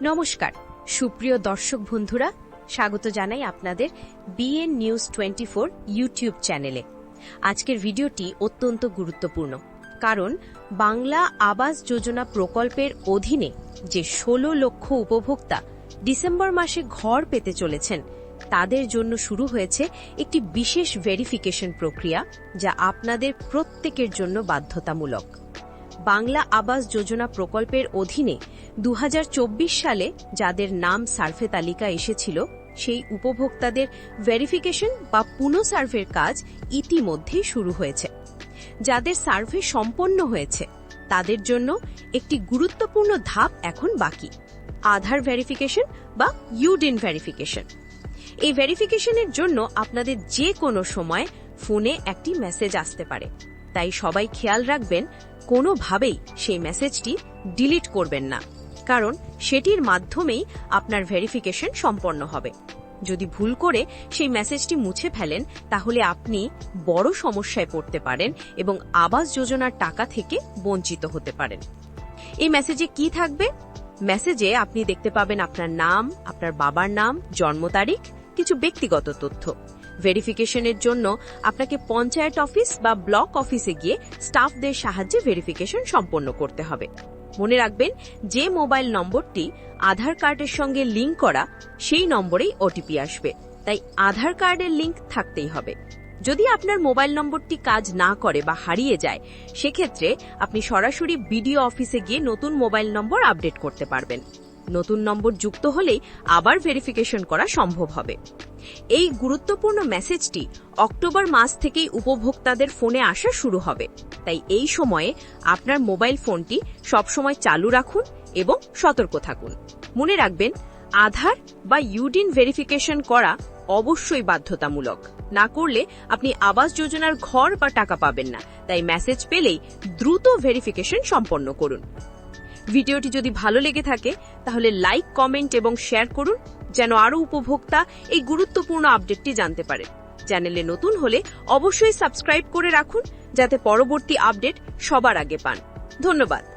নমস্কার। সুপ্রিয় দর্শক বন্ধুরা, স্বাগত জানাই আপনাদের BN news twenty four YouTube চ্যানেলে আজকের ভিডিওটি অত্যন্ত গুরুত্বপূর্ণ, কারণ বাংলা আবাস যোজনা প্রকল্পের অধীনে যে ষোলো লক্ষ উপভোক্তা ডিসেম্বর মাসে ঘর পেতে চলেছেন, তাদের জন্য শুরু হয়েছে একটি বিশেষ ভেরিফিকেশন প্রক্রিয়া যা আপনাদের প্রত্যেকের জন্য বাধ্যতামূলক। বাংলা আবাস যোজনা প্রকল্পের অধীনে দু হাজার চব্বিশ সালে যাদের নাম সার্ভে তালিকা এসেছিল, সেই উপভোক্তাদের ভেরিফিকেশন বা পুনঃসার্ভের কাজ ইতিমধ্যেই শুরু হয়েছে। যাদের সার্ভে সম্পন্ন হয়েছে, তাদের জন্য একটি গুরুত্বপূর্ণ ধাপ এখন বাকি, আধার ভেরিফিকেশন বা ইউডিন ভেরিফিকেশন। এই ভেরিফিকেশনের জন্য আপনাদের যে কোনো সময় ফোনে একটি মেসেজ আসতে পারে। তাই সবাই খেয়াল রাখবেন, কোনোভাবেই সেই মেসেজটি ডিলিট করবেন না। কারণ সেটির মাধ্যমেই আপনার ভেরিফিকেশন সম্পন্ন হবে। যদি ভুল করে সেই মেসেজটি মুছে ফেলেন, তাহলে আপনি বড় সমস্যায় পড়তে পারেন এবং আবাস যোজনার টাকা থেকে বঞ্চিত হতে পারেন। এই মেসেজে কি থাকবে? মেসেজে আপনি দেখতে পাবেন আপনার নাম, আপনার বাবার নাম, জন্ম তারিখ, কিছু ব্যক্তিগত তথ্য। ভেরিফিকেশনের জন্য আপনাকে পঞ্চায়েত অফিস বা ব্লক অফিসে গিয়ে স্টাফদের সাহায্যে ভেরিফিকেশন সম্পন্ন করতে হবে। মনে রাখবেন যে মোবাইল নম্বরটি আধার কার্ডের সঙ্গে লিঙ্ক করা সেই নম্বরেই ওটিপি আসবে। তাই আধার কার্ডের লিঙ্ক থাকতেই হবে। যদি আপনার মোবাইল নম্বরটি কাজ না করে বা হারিয়ে যায়, সেক্ষেত্রে আপনি সরাসরি বিডিও অফিসে গিয়ে নতুন মোবাইল নম্বর আপডেট করতে পারবেন। নতুন নম্বর যুক্ত হলেই আবার ভেরিফিকেশন করা সম্ভব হবে। এই গুরুত্বপূর্ণ মেসেজটি অক্টোবর মাস থেকেই উপভোক্তাদের ফোনে আসা শুরু হবে। তাই এই সময়ে আপনার মোবাইল ফোনটি সবসময় চালু রাখুন এবং সতর্ক থাকুন। মনে রাখবেন, আধার বা ইউডিন ভেরিফিকেশন করা অবশ্যই বাধ্যতামূলক। না করলে আপনি আবাস যোজনার ঘর বা টাকা পাবেন না। তাই মেসেজ পেলেই দ্রুত ভেরিফিকেশন সম্পন্ন করুন। ভিডিওটি যদি ভালো লেগে থাকে, তাহলে লাইক, কমেন্ট এবং শেয়ার করুন, যেন আরও উপভোক্তা এই গুরুত্বপূর্ণ আপডেটটি জানতে পারে। চ্যানেলে নতুন হলে অবশ্যই সাবস্ক্রাইব করে রাখুন, যাতে পরবর্তী আপডেট সবার আগে পান। ধন্যবাদ।